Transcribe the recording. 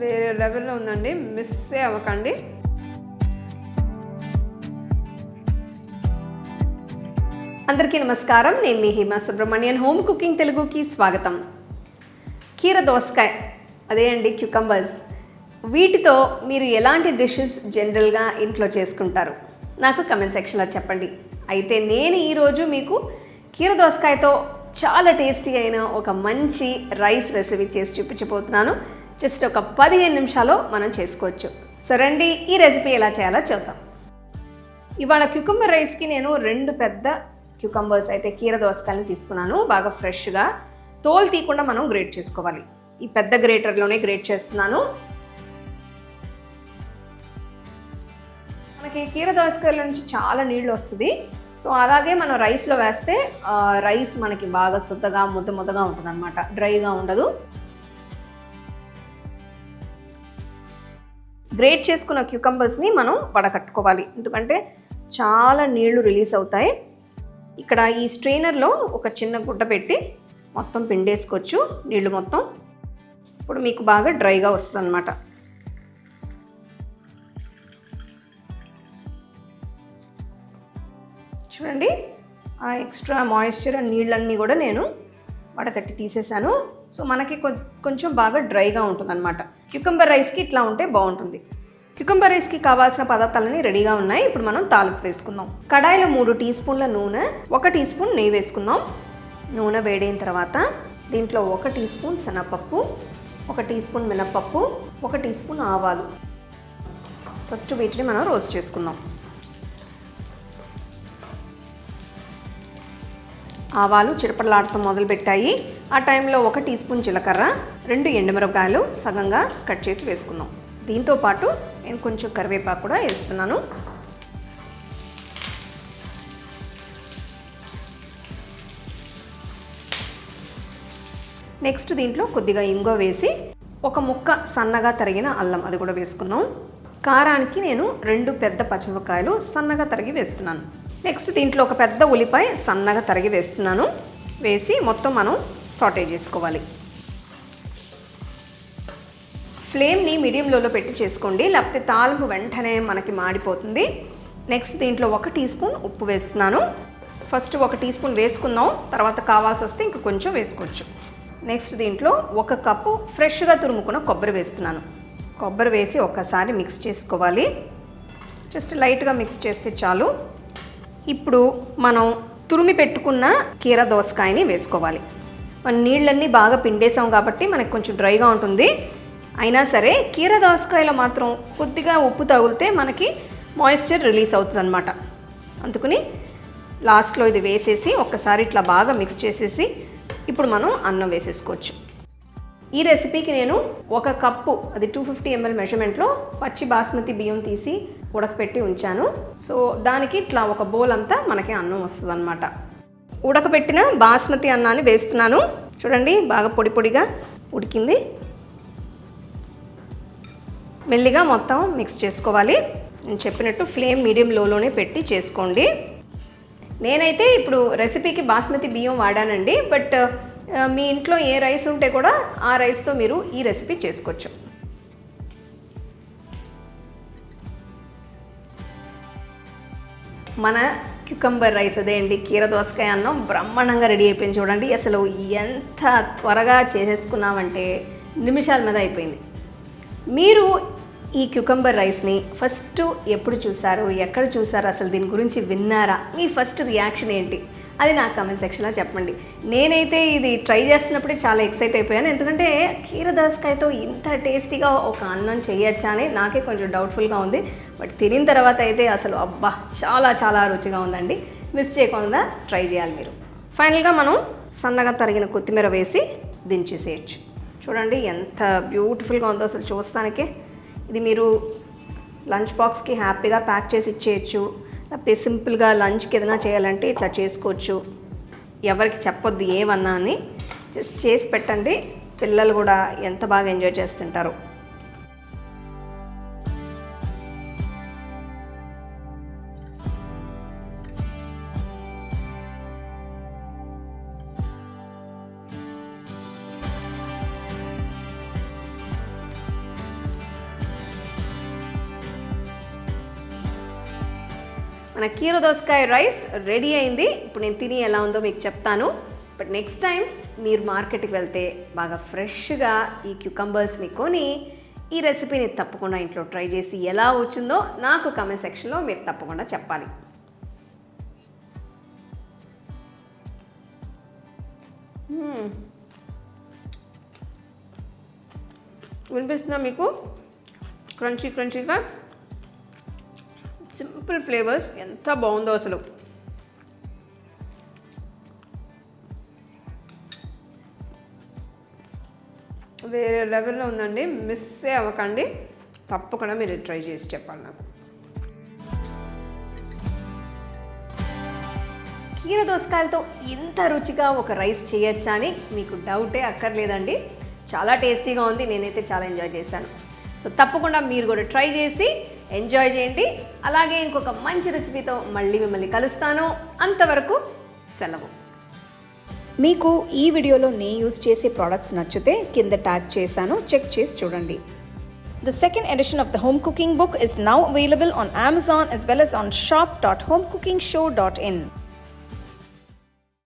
వేరే లెవెల్లో ఉందండి. మిస్ అవ్వకండి. అందరికీ నమస్కారం. నేను మీ హిమా సుబ్రహ్మణ్యన్. హోమ్ కుకింగ్ తెలుగుకి స్వాగతం. కీర దోసకాయ అదే అండి క్యుకంబర్స్ వీటితో మీరు ఎలాంటి డిషెస్ జనరల్గా ఇంట్లో చేసుకుంటారు? నాకు కమెంట్ సెక్షన్లో చెప్పండి. అయితే నేను ఈరోజు మీకు కీర దోసకాయతో చాలా టేస్టీ అయిన ఒక మంచి రైస్ రెసిపీ చేసి చూపించబోతున్నాను. జస్ట్ ఒక పదిహేను నిమిషాల్లో మనం చేసుకోవచ్చు. సో రండి ఈ రెసిపీ ఎలా చేయాలో చూద్దాం. ఇవాళ క్యూకంబర్ రైస్కి నేను రెండు పెద్ద క్యూకంబర్స్ అయితే కీర దోసకాయలని తీసుకున్నాను. బాగా ఫ్రెష్గా తోలు తీయకుండా మనం గ్రేట్ చేసుకోవాలి. ఈ పెద్ద గ్రేటర్లోనే గ్రేట్ చేస్తున్నాను. మనకి కీర దోసకాయల నుంచి చాలా నీళ్ళు వస్తుంది. సో అలాగే మనం రైస్లో వేస్తే రైస్ మనకి బాగా శుద్ధగా ముద్ద ముద్దగా ఉంటుంది అనమాట డ్రైగా ఉండదు. గ్రేట్ చేసుకున్న క్యూకంబర్స్ని మనం వడకట్టుకోవాలి. ఎందుకంటే చాలా నీళ్ళు రిలీజ్ అవుతాయి. ఇక్కడ ఈ స్ట్రెయినర్లో ఒక చిన్న గుడ్డ పెట్టి మొత్తం పిండేసుకోవచ్చు. నీళ్ళు మొత్తం ఇప్పుడు మీకు బాగా డ్రైగా వస్తుంది అనమాట చూడండి ఆ ఎక్స్ట్రా మాయిశ్చర్ అండ్ నీళ్ళన్నీ కూడా నేను వడకట్టి తీసేసాను సో మనకి కొ- కొంచెం బాగా డ్రైగా ఉంటుంది అనమాట క్యుకంబర్ రైస్కి ఇట్లా ఉంటే బాగుంటుంది. క్యుకంబర్ రైస్కి కావాల్సిన పదార్థాలన్నీ రెడీగా ఉన్నాయి. ఇప్పుడు మనం తాలింపు వేసుకుందాం. కడాయిలో మూడు టీ స్పూన్ల నూనె ఒక టీ స్పూన్ నెయ్యి వేసుకుందాం. నూనె వేడైన తర్వాత దీంట్లో ఒక టీ స్పూన్ శనగపప్పు ఒక టీ స్పూన్ మినప్పప్పు ఒక టీ స్పూన్ ఆవాలు. ఫస్ట్ వీటిని మనం రోస్ట్ చేసుకుందాం. ఆవాలు చిరపడలాడటం మొదలుపెట్టాయి. ఆ టైంలో ఒక టీ స్పూన్ జీలకర్ర రెండు ఎండుమిరపకాయలు సగంగా కట్ చేసి వేసుకుందాం. దీంతో పాటు నేను కొంచెం కరివేపాకు కూడా వేస్తున్నాను. నెక్స్ట్ దీంట్లో కొద్దిగా ఇంగో వేసి ఒక ముక్క సన్నగా తరిగిన అల్లం అది కూడా వేసుకుందాం. కారానికి నేను రెండు పెద్ద పచ్చిమిరపకాయలు సన్నగా తరిగి వేస్తున్నాను. నెక్స్ట్ దీంట్లో ఒక పెద్ద ఉల్లిపాయ సన్నగా తరిగి వేస్తున్నాను. వేసి మొత్తం మనం సాటే చేసుకోవాలి. ఫ్లేమ్ని మీడియం లోలో పెట్టి చేసుకోండి. లేకపోతే తాలింపు వెంటనే మనకి మాడిపోతుంది. నెక్స్ట్ దీంట్లో ఒక టీ స్పూన్ ఉప్పు వేస్తున్నాను. ఫస్ట్ ఒక టీ స్పూన్ వేసుకుందాం. తర్వాత కావాల్సి వస్తే ఇంక కొంచెం వేసుకోవచ్చు. నెక్స్ట్ దీంట్లో ఒక కప్పు ఫ్రెష్గా తురుముకున్న కొబ్బరి వేస్తున్నాను. కొబ్బరి వేసి ఒకసారి మిక్స్ చేసుకోవాలి. జస్ట్ లైట్గా మిక్స్ చేస్తే చాలు. ఇప్పుడు మనం తురిమి పెట్టుకున్న కీర దోసకాయని వేసుకోవాలి. మన నీళ్ళన్నీ బాగా పిండేసాం కాబట్టి మనకు కొంచెం డ్రైగా ఉంటుంది. అయినా సరే కీర దోసకాయలో మాత్రం కొద్దిగా ఉప్పు తగిలితే మనకి మాయిశ్చర్ రిలీజ్ అవుతుంది అనమాట అందుకని లాస్ట్లో ఇది వేసేసి ఒక్కసారి ఇట్లా బాగా మిక్స్ చేసేసి ఇప్పుడు మనం అన్నం వేసేసుకోవచ్చు. ఈ రెసిపీకి నేను ఒక కప్పు అది టూ ఫిఫ్టీ ఎంఎల్ మెజర్మెంట్లో పచ్చి బాస్మతి బియ్యం తీసి ఉడకపెట్టి ఉంచాను. సో దానికి ఇట్లా ఒక బౌల్ అంతా మనకి అన్నం వస్తుంది అనమాట ఉడకపెట్టిన బాస్మతి అన్నాన్ని వేస్తున్నాను. చూడండి బాగా పొడి పొడిగా ఉడికింది. మెల్లిగా మొత్తం మిక్స్ చేసుకోవాలి. నేను చెప్పినట్టు ఫ్లేమ్ మీడియం లోలోనే పెట్టి చేసుకోండి. నేనైతే ఇప్పుడు రెసిపీకి బాస్మతి బియ్యం వాడానండి. బట్ మీ ఇంట్లో ఏ రైస్ ఉంటే కూడా ఆ రైస్తో మీరు ఈ రెసిపీ చేసుకోవచ్చు. మన క్యుకంబర్ రైస్ అదే అండి కీర దోసకాయ అన్నం బ్రహ్మాండంగా రెడీ అయిపోయింది చూడండి. అసలు ఎంత త్వరగా చేసేసుకున్నామంటే నిమిషాల మీద అయిపోయింది. మీరు ఈ క్యుకంబర్ రైస్ని ఫస్ట్ ఎప్పుడు చూసారు ఎక్కడ చూసారు అసలు దీని గురించి విన్నారా? మీ ఫస్ట్ రియాక్షన్ ఏంటి? అది నాకు కామెంట్ సెక్షన్లో చెప్పండి. నేనైతే ఇది ట్రై చేస్తున్నప్పుడే చాలా ఎక్సైట్ అయిపోయాను. ఎందుకంటే కీర దోసకాయతో ఇంత టేస్టీగా ఒక అన్నం చేయొచ్చా అని నాకే కొంచెం డౌట్ఫుల్గా ఉంది. బట్ తినిన తర్వాత అయితే అసలు అబ్బా చాలా చాలా రుచిగా ఉందండి. మిస్ చేయకుండా ట్రై చేయాలి మీరు. ఫైనల్గా మనం సన్నగా తరిగిన కొత్తిమీర వేసి దించేసేయచ్చు. చూడండి ఎంత బ్యూటిఫుల్గా ఉందో అసలు చూస్తానికే. ఇది మీరు లంచ్ బాక్స్కి హ్యాపీగా ప్యాక్ చేసి ఇచ్చేయచ్చు. లేకపోతే సింపుల్గా లంచ్కి ఏదైనా చేయాలంటే ఇట్లా చేసుకోవచ్చు. ఎవరికి చెప్పొద్దు ఏమన్నా అని. జస్ట్ చేసి పెట్టండి. పిల్లలు కూడా ఎంత బాగా ఎంజాయ్ చేస్తుంటారు. మన కీర దోసకాయ రైస్ రెడీ అయింది. ఇప్పుడు నేను తిని ఎలా ఉందో మీకు చెప్తాను. బట్ నెక్స్ట్ టైం మీరు మార్కెట్కి వెళ్తే బాగా ఫ్రెష్గా ఈ క్యూకంబర్స్ని కొని ఈ రెసిపీని తప్పకుండా ఇంట్లో ట్రై చేసి ఎలా వచ్చిందో నాకు కమెంట్ సెక్షన్లో మీరు తప్పకుండా చెప్పాలి. Hmm. వినిపిస్తుందా మీకు? క్రంచీ క్రంచీగా సింపుల్ ఫ్లేవర్స్ ఎంత బాగుందో అసలు. వేరే లెవెల్లో ఉందండి. మిస్ అవ్వకండి. తప్పకుండా మీరు ట్రై చేసి చెప్పాలి నాకు. కీర దోసకాయలతో ఇంత రుచిగా ఒక రైస్ చేయొచ్చా అని మీకు డౌటే అక్కర్లేదండి. చాలా టేస్టీగా ఉంది. నేనైతే చాలా ఎంజాయ్ చేశాను. సో తప్పకుండా మీరు కూడా ట్రై చేసి ఎంజాయ్ చేయండి. అలాగే ఇంకొక మంచి రెసిపీతో మళ్ళీ మిమ్మల్ని కలుస్తాను. అంతవరకు సెలవు. మీకు ఈ వీడియోలో నే యూస్ చేసే ప్రోడక్ట్స్ నచ్చితే కింద ట్యాగ్ చేశాను. చెక్ చేసి చూడండి. The second edition of the home cooking book is now available on Amazon as well as on shop dot home cooking show dot in